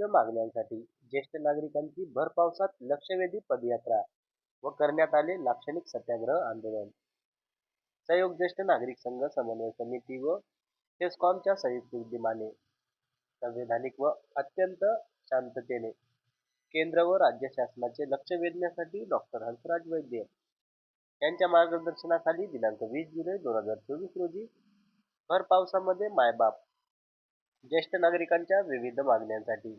विविध मागण्यांसाठी ज्येष्ठ नागरिकांची भर पावसात लक्षवेधी पदयात्रा व करण्यात आले लाक्षणिक सत्याग्रह आंदोलन. संयोग ज्येष्ठ नागरिक संघ समन्वय समिती व टेस्कॉमच्या संयुक्त विद्यमाने संवैधानिक व अत्यंत शांततेने केंद्र व राज्य शासनाचे लक्ष वेधण्यासाठी डॉक्टर हंसराज वैद्य यांच्या मार्गदर्शनाखाली दिनांक वीस जुलै दोन हजार चोवीस रोजी भर पावसामध्ये मायबाप ज्येष्ठ नागरिकांच्या विविध मागण्यांसाठी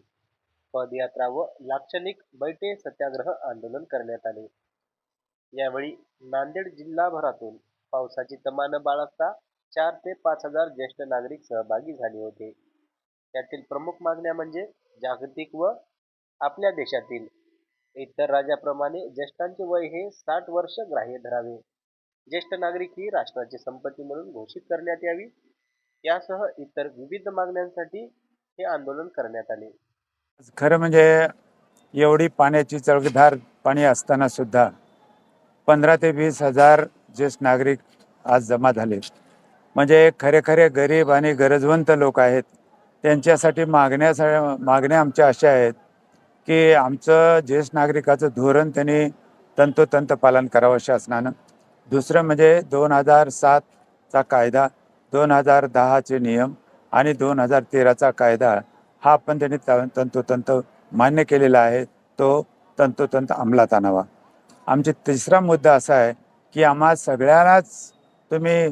पदयात्रा व लाक्षणिक बैठे सत्याग्रह आंदोलन करण्यात आले. यावेळी नांदेड जिल्हाभरातून पावसाची तमान बाळगता चार ते पाच हजार ज्येष्ठ नागरिक सहभागी झाले होते. त्यातील प्रमुख मागण्या म्हणजे जागतिक व आपल्या देशातील इतर राज्याप्रमाणे ज्येष्ठांचे वय हे साठ वर्ष ग्राह्य धरावे. ज्येष्ठ नागरिक ही राष्ट्राची संपत्ती म्हणून घोषित करण्यात यावी. यासह इतर विविध मागण्यांसाठी हे आंदोलन करण्यात आले. खरं म्हणजे एवढी पाण्याची चळकधार पाणी असताना सुद्धा पंधरा ते वीस हजार ज्येष्ठ नागरिक आज जमा झाले. म्हणजे खरे खरे गरीब आणि गरजवंत लोक आहेत. त्यांच्यासाठी मागण्या मागण्या आमच्या अशा आहेत की आमचं ज्येष्ठ नागरिकाचं धोरण त्यांनी तंतोतंत पालन करावं शासनानं. दुसरं म्हणजे दोन हजार सातचा कायदा दोन हजार दहाचे नियम आणि दोन हजार तेराचा कायदा हा पण त्यांनी तंतोतंत मान्य केलेला आहे तो तंतोतंत अंमलात आणावा. आमचा तिसरा मुद्दा असा आहे की आम्हा सगळ्यांनाच तुम्ही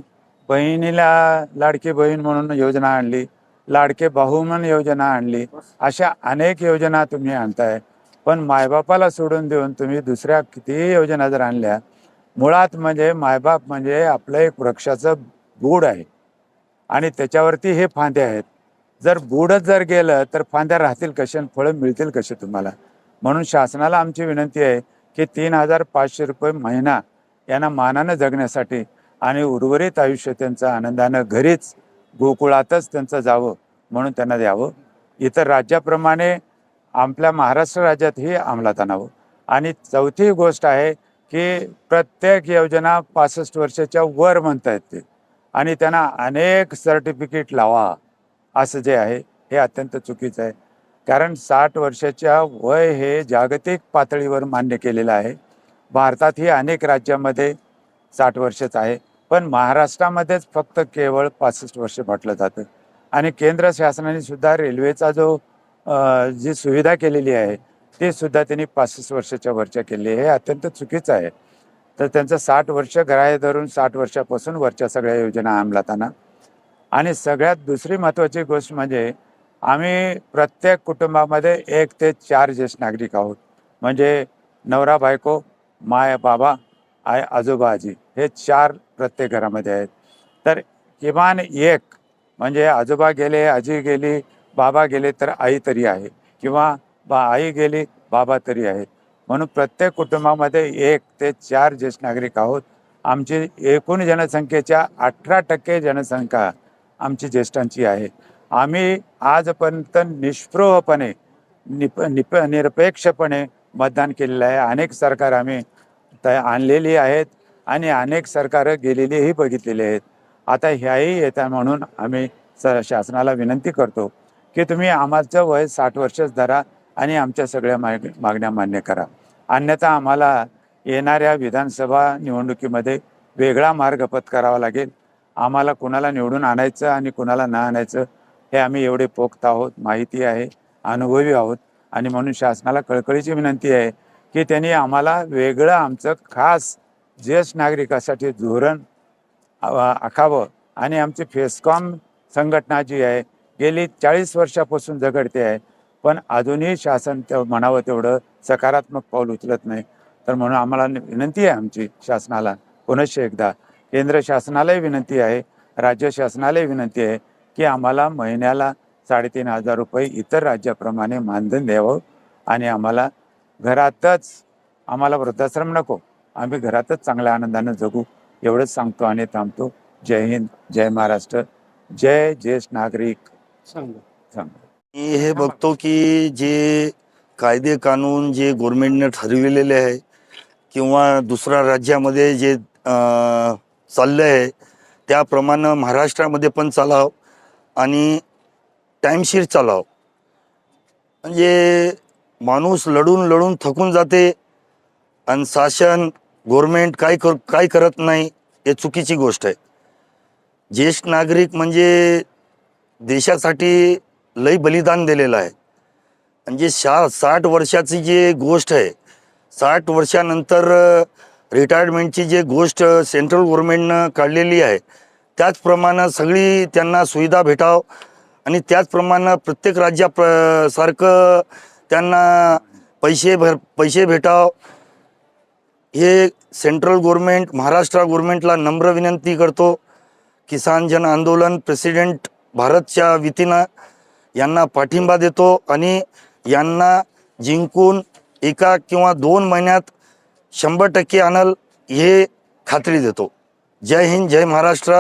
बहिणीला लाडकी बहीण म्हणून योजना आणली लाडके भाऊ म्हणून योजना आणली अशा अनेक योजना तुम्ही आणताय. पण मायबापाला सोडून देऊन तुम्ही दुसऱ्या कितीही योजना जर आणल्या मुळात म्हणजे मायबाप म्हणजे आपलं एक वृक्षाचं गूढ आहे. आणि त्याच्यावरती हे फांदे आहेत. जर बुडत जर गेलं तर फांद्या राहतील कसे आणि फळं मिळतील कसे तुम्हाला? म्हणून शासनाला आमची विनंती आहे की तीन हजार पाचशे रुपये महिना यांना मानानं जगण्यासाठी आणि उर्वरित आयुष्य त्यांचं आनंदानं घरीच गोकुळातच त्यांचं जावं म्हणून त्यांना द्यावं. इतर राज्याप्रमाणे आपल्या महाराष्ट्र राज्यातही अंमलात आणावं. आणि चौथी गोष्ट आहे की प्रत्येक योजना पासष्ट वर्षाच्या वर म्हणता ते. आणि त्यांना अनेक सर्टिफिकेट लावा. असं जे आहे हे अत्यंत चुकीचं आहे. कारण साठ वर्षाच्या वय हे जागतिक पातळीवर मान्य केलेलं आहे. भारतातही अनेक राज्यामध्ये साठ वर्षच आहे. पण महाराष्ट्रामध्येच फक्त केवळ पासष्ट वर्ष म्हटलं जातं. आणि केंद्र शासनाने सुद्धा रेल्वेचा जो जी सुविधा केलेली आहे ती सुद्धा त्यांनी पासष्ट वर्षाच्या वरच्या केली हे अत्यंत चुकीचं आहे. तर त्यांचं साठ वर्ष ग्राह्य धरून साठ वर्षापासून वरच्या सगळ्या योजना अंमलात आणा. आणि सगळ्यात दुसरी महत्त्वाची गोष्ट म्हणजे आम्ही प्रत्येक कुटुंबामध्ये एक ते चार ज्येष्ठ नागरिक आहोत. म्हणजे नवरा बायको माय बाबा आय आजोबा आजी हे चार प्रत्येक घरामध्ये आहेत. तर किमान एक म्हणजे आजोबा गेले आजी गेली बाबा गेले तर आई तरी आहे किंवा बा आई गेली बाबा तरी आहेत म्हणून प्रत्येक कुटुंबामध्ये एक ते चार ज्येष्ठ नागरिक आहोत. आमची एकूण जनसंख्येच्या अठरा टक्के जनसंख्या आमची ज्येष्ठांची आहे. आम्ही आजपर्यंत निष्प्रोहपणे निप निप निरपेक्षपणे मतदान केलेलं आहे. अनेक सरकार आम्ही त आणलेली आहेत आणि अनेक सरकारं गेलेलीही बघितलेली आहेत. आता ह्याही येत्या म्हणून आम्ही स शासनाला विनंती करतो की तुम्ही आम्हाचं वय साठ वर्षच धरा आणि आमच्या सगळ्या माग मागण्या मान्य करा. अन्यथा आम्हाला येणाऱ्या विधानसभा निवडणुकीमध्ये वेगळा मार्ग पत्करावा लागेल. आम्हाला कुणाला निवडून आणायचं आणि कुणाला ना आणायचं हे आम्ही एवढे पोखत आहोत माहिती आहे अनुभवी आहोत. आणि म्हणून शासनाला कळकळीची विनंती आहे की त्यांनी आम्हाला वेगळं आमचं खास ज्येष्ठ नागरिकासाठी धोरण आखावं. आणि आमची फेसकॉम संघटना जी आहे गेली चाळीस वर्षापासून झगडते आहे. पण अजूनही शासन ते म्हणावं तेवढं सकारात्मक पाऊल उचलत नाही. तर म्हणून आम्हाला विनंती आहे आमची शासनाला पुनश्च एकदा केंद्र शासनालाही विनंती आहे राज्य शासनालाही विनंती आहे की आम्हाला महिन्याला साडेतीन हजार रुपये इतर राज्याप्रमाणे मानधन द्यावं आणि आम्हाला घरातच आम्हाला वृद्धाश्रम नको आम्ही घरातच चांगल्या आनंदानं जगू एवढंच सांगतो आणि थांबतो. जय हिंद जय महाराष्ट्र जय ज्येष्ठ नागरिक. सांग. मी हे बघतो की जे कायदे कानून जे गव्हर्नमेंटने ठरविलेले आहे किंवा दुसऱ्या राज्यामध्ये जे चाललं आहे. त्याप्रमाणे महाराष्ट्रामध्ये पण चालाव आणि टाईमशीर चालाव. म्हणजे माणूस लढून लढून थकून जाते आणि शासन गव्हर्मेंट काय कर काय करत नाही हे चुकीची गोष्ट आहे. ज्येष्ठ नागरिक म्हणजे देशासाठी लई बलिदान दिलेलं आहे. म्हणजे शा साठ वर्षाची जी गोष्ट आहे साठ वर्षानंतर रिटायरमेंटची जे गोष्ट सेंट्रल गव्हर्नमेंटनं काढलेली आहे त्याचप्रमाणे सगळी त्यांना सुविधा भेटाव आणि त्याचप्रमाणे प्रत्येक राज्या प्र सारखं त्यांना पैसे भर पैसे भेटाव. हे सेंट्रल गव्हर्नमेंट महाराष्ट्र गव्हर्नमेंटला नम्र विनंती करतो. किसान जन आंदोलन प्रेसिडेंट भारतच्या वतीनं यांना पाठिंबा देतो आणि यांना जिंकून एका किंवा दोन महिन्यात शंभर टक्के आणल हे खात्री देतो. जय हिंद जय महाराष्ट्र.